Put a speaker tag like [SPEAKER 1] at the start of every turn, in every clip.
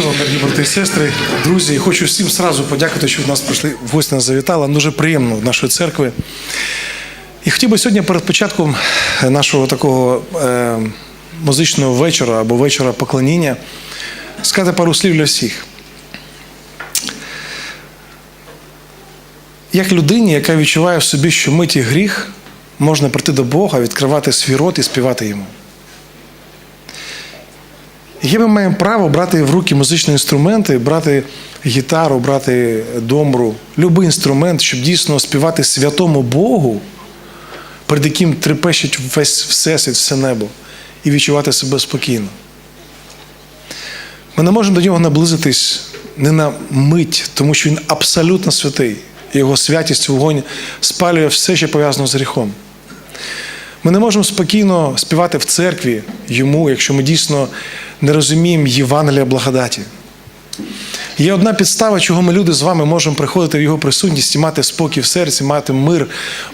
[SPEAKER 1] Мир вам, дорогі брати і сестри, друзі. Хочу всім сразу подякувати, що в нас прийшли в гості нас завітали. Дуже приємно в нашої церкви. І хотів би сьогодні перед початком нашого такого е, музичного вечора або вечора поклоніння сказати пару слів для всіх. Як людині, яка відчуває в собі, що миті гріх, можна прийти до Бога, відкривати свій рот і співати йому. Є ми маємо право брати в руки музичні інструменти, брати гітару, брати домбру, будь-який інструмент, щоб дійсно співати святому Богу, перед яким трепещить весь всесвіт, все небо, і відчувати себе спокійно. Ми не можемо до нього наблизитись не на мить, тому що він абсолютно святий. Його святість вогонь спалює все, що пов'язано з гріхом. Ми не можемо спокійно співати в церкві йому, якщо ми дійсно не розуміємо Євангелія благодаті. Є одна підстава, чого ми люди з вами можемо приходити в його присутність і мати спокій в серці, мати мир,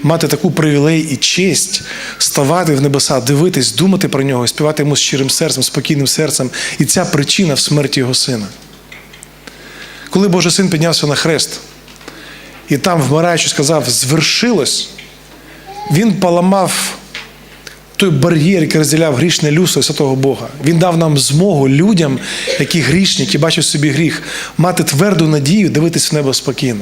[SPEAKER 1] мати таку привілей і честь, ставати в небеса, дивитись, думати про нього, співати йому з щирим серцем, спокійним серцем. І ця причина в смерті його сина. Коли Божий син піднявся на хрест, і там, вмираючи, сказав, звершилось, він поламав той бар'єр, який розділяв грішне людство і святого Бога. Він дав нам змогу людям, які грішні, які бачать собі гріх, мати тверду надію, дивитись в небо спокійно.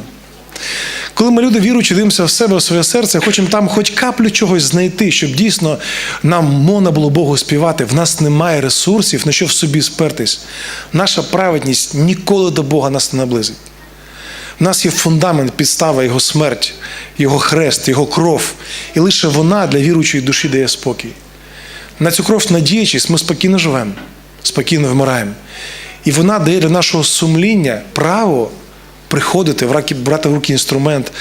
[SPEAKER 1] Коли ми люди віруючи, дивимося в себе, в своє серце, хочемо там хоч каплю чогось знайти, щоб дійсно нам можна було Богу співати. В нас немає ресурсів, на що в собі спертись. Наша праведність ніколи до Бога нас не наблизить. У нас є фундамент, підстава, Його смерть, Його хрест, Його кров. І лише вона для віруючої душі дає спокій. На цю кров надіючись, ми спокійно живемо, спокійно вмираємо. І вона дає для нашого сумління право приходити, брати в руки інструмент,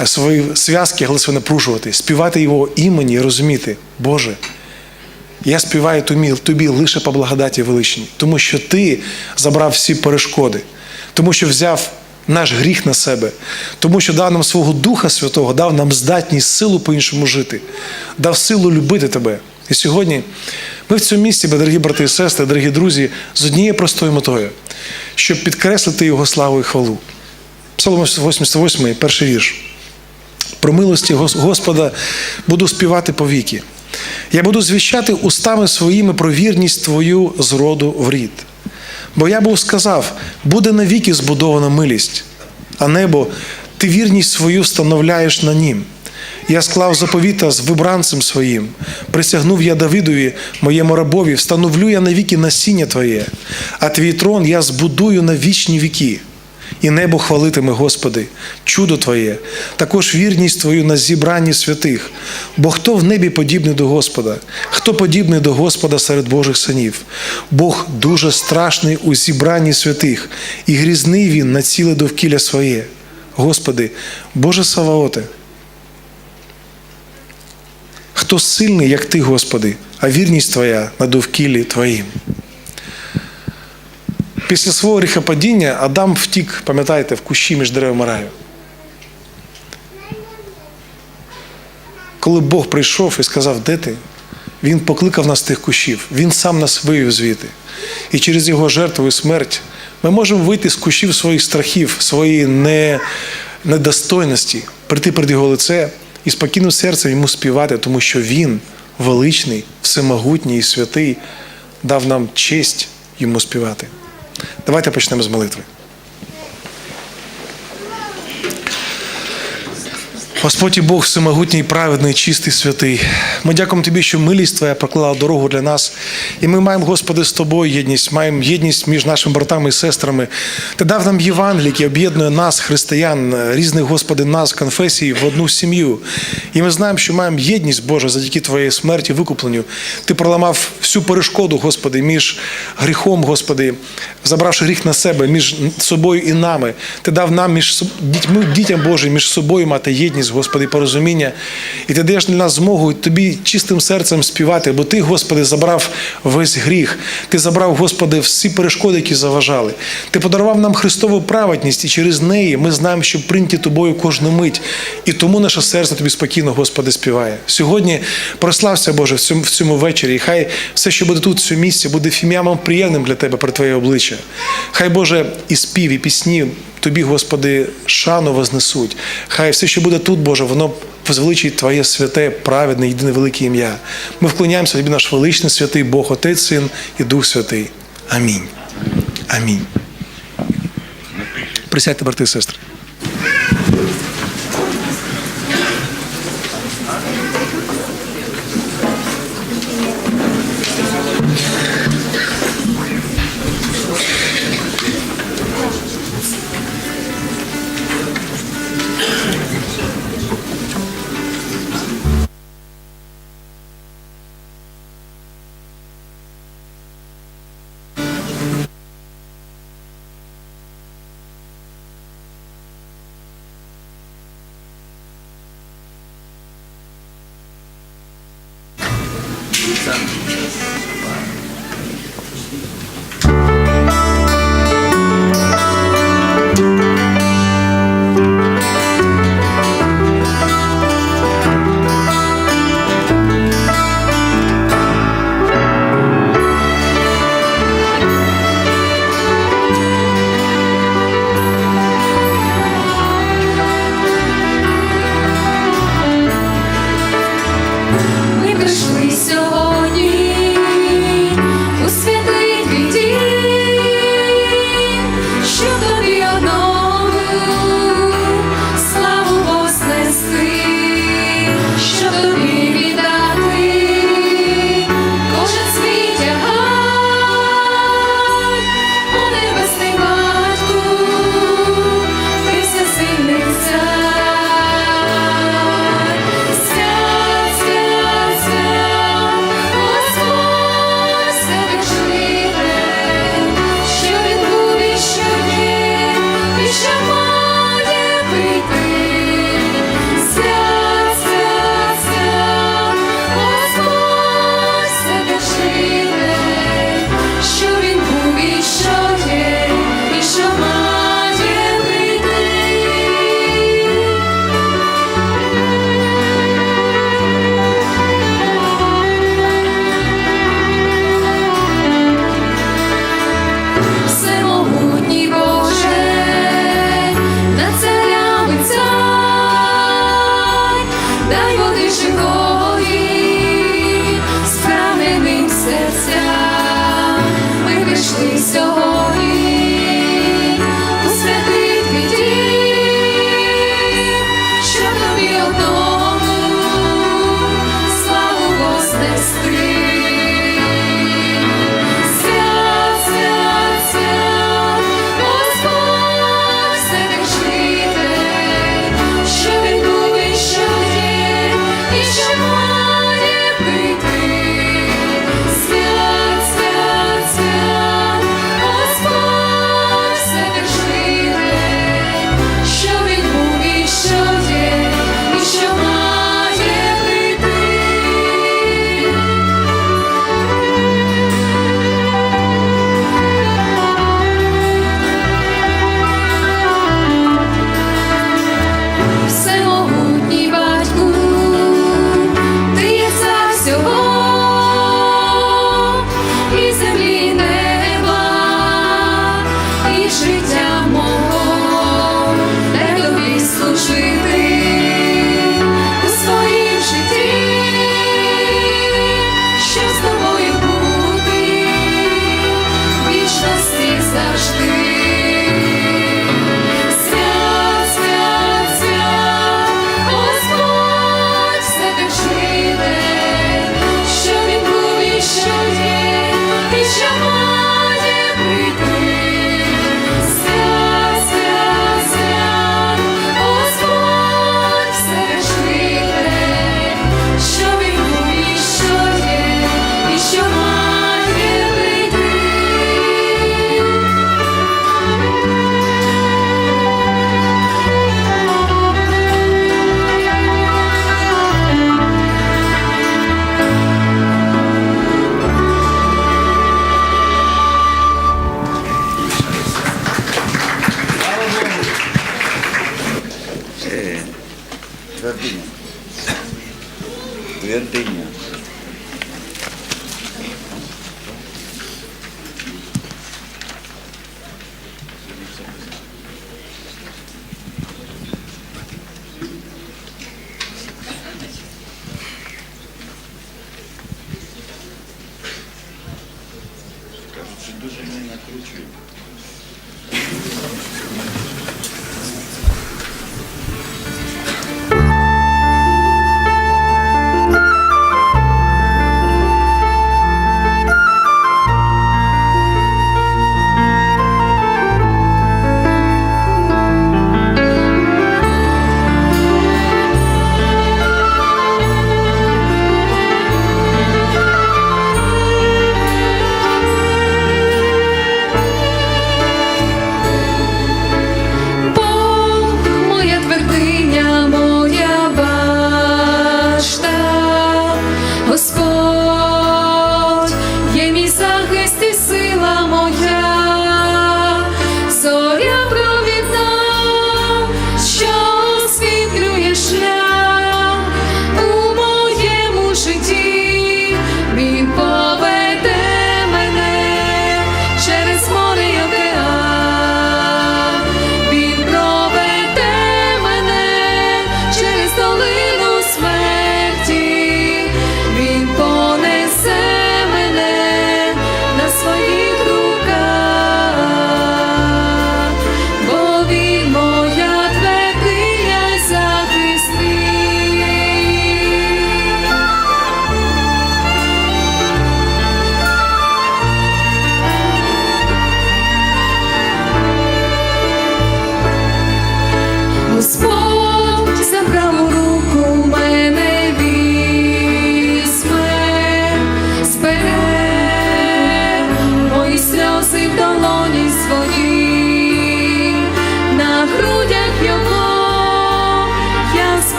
[SPEAKER 1] е, свої зв'язки, себе напружувати, співати його імені і розуміти, Боже. Я співаю тобі лише по благодаті величній, тому що ти забрав всі перешкоди, тому що взяв наш гріх на себе, тому що дав нам свого Духа Святого, дав нам здатність силу по-іншому жити, дав силу любити тебе. І сьогодні ми в цьому місці, дорогі брати і сестри, дорогі друзі, з однією простою метою, щоб підкреслити Його славу і хвалу. Псалом 88, перший вірш. Про милості Господа буду співати повіки. Я буду звіщати устами своїми про вірність Твою з роду в рід. Бо я був сказав, буде навіки збудована милість, а небо, ти вірність свою встановляєш на нім. Я склав заповіта з вибранцем своїм, присягнув я Давидові, моєму рабові, встановлю я навіки насіння Твоє, а твій трон я збудую на вічні віки. І небо хвалитиме, Господи, чудо Твоє, також вірність Твою на зібранні святих. Бо хто в небі подібний до Господа, хто подібний до Господа серед Божих синів? Бог дуже страшний у зібранні святих, і грізний Він на ціле довкілля своє. Господи, Боже Саваоте, хто сильний, як Ти, Господи, а вірність Твоя на довкіллі Твоїм. Після свого гріхопадіння Адам втік, пам'ятаєте, в кущі між деревами раю. Коли Бог прийшов і сказав, де ти? Він покликав нас з тих кущів, Він сам нас вивів звідти. І через його жертву і смерть ми можемо вийти з кущів своїх страхів, своєї не... недостойності, прийти перед його лице і спокійним серцем йому співати, тому що Він величний, всемогутній і святий, дав нам честь йому співати. Давайте почнемо з молитви. Господь і Бог всемогутній, праведний, чистий, святий. Ми дякуємо Тобі, що милість Твоя проклала дорогу для нас. І ми маємо, Господи, з тобою єдність, маємо єдність між нашими братами і сестрами. Ти дав нам Євангелій, який об'єднує нас, християн, різних, Господи, нас, конфесій, в одну сім'ю. І ми знаємо, що маємо єдність, Боже, завдяки Твоєї смерті, викупленню. Ти проламав всю перешкоду, Господи, між гріхом, Господи, забравши гріх на себе, між собою і нами. Ти дав нам між дітьми, дітям Божим, між собою мати єдність. Господи, порозуміння. І ти даєш для нас змогу тобі чистим серцем співати, бо ти, Господи, забрав весь гріх. Ти забрав, Господи, всі перешкоди, які заважали. Ти подарував нам Христову праведність, і через неї ми знаємо, що прийняті тобою кожну мить. І тому наше серце тобі спокійно, Господи, співає. Сьогодні прослався, Боже, в цьому, в цьому вечорі. І хай все, що буде тут, в цьому місці, буде фім'ямом приємним для Тебе про Твоє обличчя. Хай, Боже, і спів, і пісні Тобі, Господи, шану вознесуть. Хай все, що буде тут, Боже, воно возвеличить Твоє святе, праведне, єдине велике ім'я. Ми вклоняємося Тобі, наш величний святий Бог, Отець, Син і Дух Святий. Амінь. Амінь. Присядьте, брати і сестри.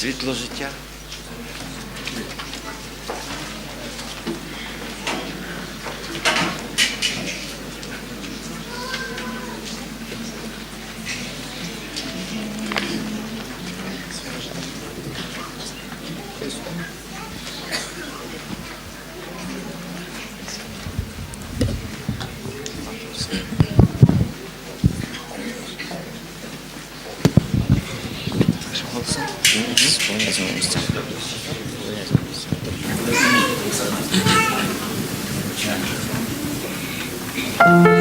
[SPEAKER 2] Світло життя.
[SPEAKER 3] Світло